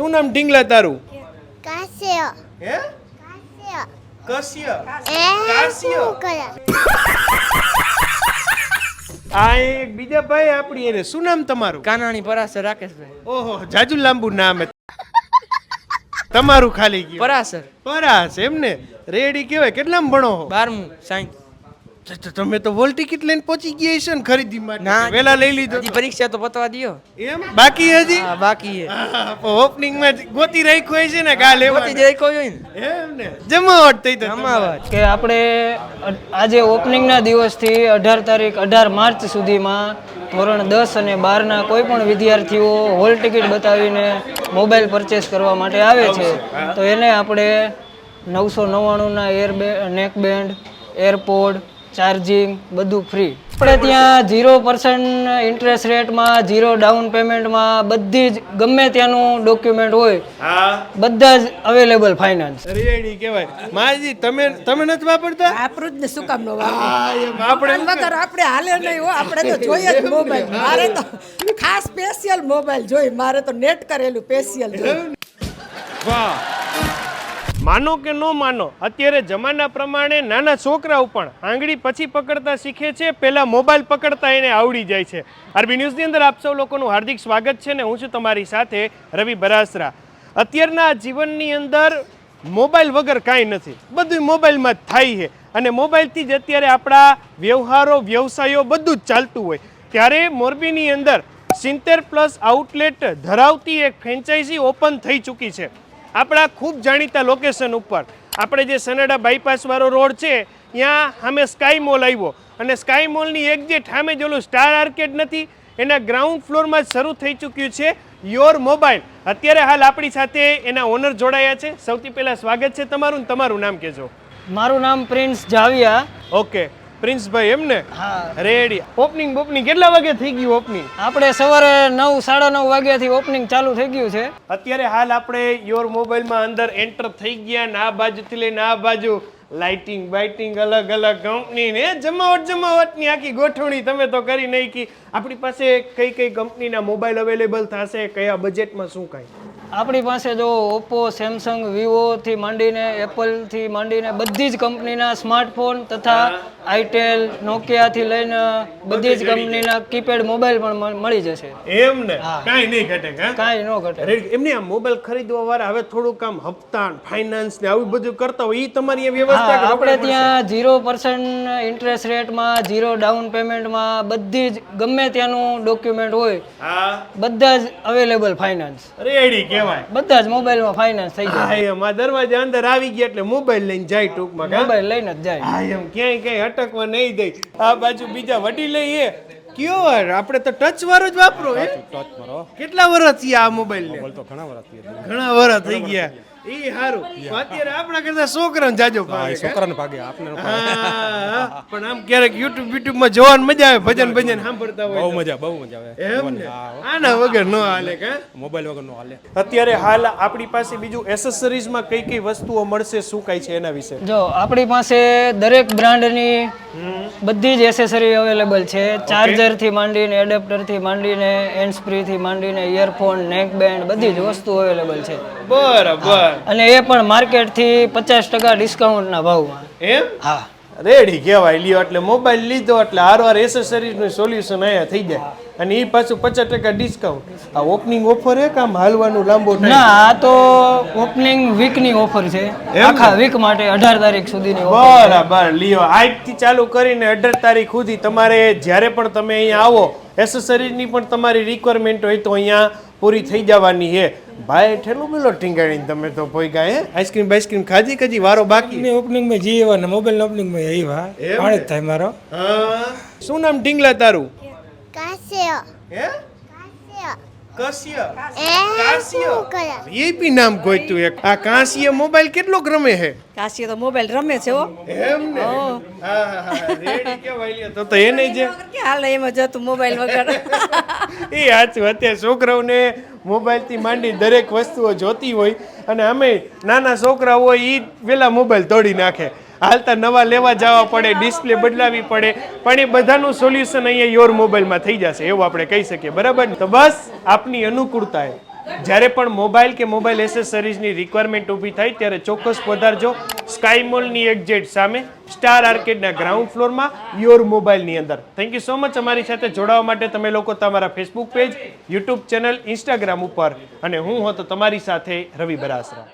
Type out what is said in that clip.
શું નામ ઢીંગલા તારું? કાશ્ય હે? કાશ્ય કશ્ય એ કાસ્ય. આ એક બીજા ભાઈ આપણી એને. શું નામ તમારું? કાનાણી પરાસર રાકેશભાઈ. ઓહો જાજુ લાંબુ નામ હે. તમારું ખાલી ગયું. પરાસર. પરાસ એમને રેડી કહેવાય. કેટલામ ભણો બારમું સાયન્સ તમે તો વોલ ટિકિટ લઈને પહોંચી ગયા છે ને ખરીદી માટે. ના. વેલા લઈ લીધો હજી પરીક્ષા તો પતવા દિયો. એમ? બાકી હજી? હા બાકી હે. ઓપનિંગમાં ગોતી રાખ્યો હોય છે ને કા લેવા રાખ્યો હોય ને. એમ ને. જમાવટ થઈ તો જમાવટ. કે આપણે આજે ઓપનિંગના દિવસથી અઢાર તારીખ અઢાર માર્ચ સુધીમાં ધોરણ દસ અને બારના કોઈ પણ વિદ્યાર્થીઓ હોલ ટિકિટ બતાવીને મોબાઈલ પરચેસ કરવા માટે આવે છે. તો એને આપણે નવસો નવ્વાણુંના air neck band AirPod charging બધું ફ્રી આપણે ત્યાં ઝીરો પર્સન્ટ ઇન્ટરેસ્ટ રેટમાં ઝીરો ડાઉન પેમેન્ટમાં બધી જ ગમે ત્યાંનું ડોક્યુમેન્ટ હોય બધા જ અવેલેબલ ફાઇનાન્સ રેડી કહેવાય. માજી તમે તમે નથી વાપરતા? આપણું જ ને શું કામ નો વાપરો? હા એમ આપણે વગર આપણે હાલે નહીં હો આપણે તો જોઈએ જ મોબાઈલ મારે તો ખાસ સ્પેશિયલ મોબાઈલ જોઈ મારે તો નેટ કરેલું સ્પેશિયલ જોઈ. વાહ. માનો કે ન માનો, અત્યારે જમાના પ્રમાણે નાના છોકરાઓ પણ આંગળી પછી પકડતા શીખે છે, પહેલાં મોબાઈલ પકડતા એને આવડી જાય છે. આરબી ન્યૂઝની અંદર આપ સૌ લોકોનું હાર્દિક સ્વાગત છે ને હું છું તમારી સાથે રવિ બરાસરા. અત્યારના જીવનની અંદર મોબાઈલ વગર કાંઈ નથી બધું મોબાઈલમાં જ થાય છે અને મોબાઈલથી જ અત્યારે આપણા વ્યવહારો, વ્યવસાયો બધું જ ચાલતું હોય. ત્યારે મોરબીની અંદર સિત્તેર પ્લસ આઉટલેટ ધરાવતી એક ફ્રેન્ચાઇઝી ઓપન થઈ ચૂકી છે. આપણા ખૂબ જાણીતા લોકેશન ઉપર. આપણે જે સનાડા બાયપાસવાળો રોડ છે ત્યાં સામે સ્કાય મોલ આવ્યો. અને સ્કાય મોલની સામે જ ઓલું સ્ટાર આર્કેડ નથી એના ગ્રાઉન્ડ ફ્લોરમાં જ શરૂ થઈ ચૂક્યું છે યોર મોબાઈલ અત્યારે હાલ આપણી સાથે એના ઓનર જોડાયા છે. સૌથી પહેલાં સ્વાગત છે તમારું તમારું નામ કહેજો. મારું નામ પ્રિન્સ જાવિયા ઓકે પ્રિન્સભાઈ એમ ને હા. રેડી ઓપનિંગ ઓપનિંગ કેટલા વાગે થઈ ગયું ઓપનિંગ આપણે સવારે નવ સાડા નવ વાગ્યાથી ઓપનિંગ ચાલુ થઈ ગયું છે. અત્યારે હાલ આપણે યોર મોબાઈલમાં અંદર એન્ટર થઈ ગયા ને બાજુથી લઈને આ બાજુ. લાઇટિંગ બાઇટિંગ અલગ અલગ કંપની ને જમાવટ જમાવટની આખી ગોઠવણી તમે તો કરી નાખી. આપણી પાસે કઈ કઈ કંપનીના મોબાઈલ અવેલેબલ થશે કયા બજેટમાં શું કાંઈ. આપણી પાસે જો ઓપ્પો સેમસંગ વિવોથી માંડીને એપલથી માંડીને બધી જ કંપનીના સ્માર્ટફોન તથા આઈટેલ નોકિયાથી લઈને બધી જ કંપનીના કીપેડ મોબાઈલ પણ મળી જશે. એમ ને? કાંઈ નહીં ઘટે કાંઈ ન ઘટે. એમની આ મોબાઈલ ખરીદવા વાળા હવે થોડુંક આમ હપ્તા ફાઇનાન્સ ને આવું બધું કરતા હોય એ તમારી વ્યવસ્થા આપણે ત્યાં ઝીરો પર્સન્ટ ઇન્ટરેસ્ટ રેટમાં ઝીરો ડાઉન પેમેન્ટમાં બધી જ ગમે ત્યાંનું ડોક્યુમેન્ટ હોય બધા જ અવેલેબલ ફાઇનાન્સ રેડી કહેવાય. બધા જ મોબાઈલમાં ફાઇનાન્સ થઈ જાય. હા એમ આ દરવાજા અંદર આવી ગયા એટલે મોબાઈલ લઈને જાય ટૂંકમાં? મોબાઈલ લઈને જ જાય. હા એમ ક્યાંય ક્યાંય અટકવા નહીં દે. આ બાજુ બીજા વડી લઈએ કયો વાર? આપણે તો ટચ વાળો જ વાપરો હે કેટલા વર્ષ થયા આ મોબાઈલ મોબાઈલ તો ઘણા વર્ષ ઘણા વર્ષ થઈ ગયા. એ હારું. અત્યારે આપણા કરતા છોકરાને જાજો ભાગે છોકરાને ભાગે આપણે પણ આમ ક્યારેક યુટ્યુબ યુટ્યુબમાં જોવાની મજા આવે ભજન ભજન સાંભળતા હોય બહુ મજા બહુ મજા આવે. એમ ને? આના વગર નો હાલે કે મોબાઈલ વગર નો હાલે. અત્યારે હાલ આપણી પાસે બીજું એસેસરીઝમાં કઈ કઈ વસ્તુઓ મળશે શું કઈ છે એના વિશે? જો આપણી પાસે દરેક બ્રાન્ડની બધી જ એસેસરી અવેલેબલ છે. ચાર્જરથી માંડીને એડેપ્ટરથી માંડીને હેન્ડ ફ્રી થી માંડીને ઇયરફોન નેક બેન્ડ બધી જ વસ્તુ અવેલેબલ છે. બરાબર. અને એ પણ માર્કેટથી પચાસ ટકા ડિસ્કાઉન્ટના ભાવમાં. એમ? હા. રેડી કહેવાય લ્યો એટલે મોબાઈલ લીધો એટલે હારવાર એસેસરીઝનું સોલ્યુશન અહીંયા થઈ જાય. અને એ પાછું પચાસ ટકા ડિસ્કાઉન્ટ. આ ઓપનિંગ ઓફર હે કામ હાલવાનું લાંબો ના આ તો ઓપનિંગ વીકની ઓફર છે. આખા વીક માટે અઢાર તારીખ સુધીની બરાબર લ્યો આજથી ચાલુ કરીને અઢાર તારીખ સુધી તમારે જ્યારે પણ તમે અહીંયા આવો એસેસરીઝની પણ તમારી રિક્વાયરમેન્ટ હોય તો અહીંયા પૂરી થઈ જવાની છે. ભાઈ ઠેલું બેલો ટીંગાડીને તમે તો પોઈગા હે? આઈસ્ક્રીમ બાઈસ્ક્રીમ ખાધી કજી વારો બાકી? ને ઓપનિંગમાં એવા અને મોબાઈલ ઓપનિંગમાં આવ્યા પાણે જ થાય મારો. હા. શું નામ ટીંગલા તારું? કાસ્ય. હે? કાસ્ય. કશ્ય એ બી નામ ગોઈતું એક. આ કાંસીય મોબાઈલ કેટલો રમે હે? કાશી તો મોબાઈલ રમે છે ઓ એમ ને? હા. હા રેડી કે લ્યો. તો તો એને જે કે હાલ એમાં જતું મોબાઈલ વગર? એ સાચું અત્યારે છોકરાઓને મોબાઈલથી માંડી દરેક વસ્તુઓ જોતી હોય અને અમે નાના છોકરા હોય એ પેલા મોબાઈલ તોડી નાખે. હાલતા નવા લેવા જવા પડે, ડિસ્પ્લે બદલાવી પડે, પણ એ બધાનું સોલ્યુશન અહીંયા યોર મોબાઈલમાં થઈ જશે, એવું આપણે કહી શકીએ. બરાબર? તો બસ આપની અનુકૂળતાએ. જ્યારે પણ મોબાઈલ કે મોબાઈલ એસેસરીઝની રિક્વાયરમેન્ટ ઊભી થાય ત્યારે ચોક્કસ પધારજો સ્કાયમોલની એક્ઝેટ સામે સ્ટાર આર્કેડના ગ્રાઉન્ડ ફ્લોરમાં યોર મોબાઈલની અંદર. થેન્ક યુ સો મચ અમારી સાથે જોડાવા માટે તમે લોકો તમારા Facebook page YouTube channel Instagram ઉપર. અને હું હતો તમારી સાથે રવિ બરાસરા.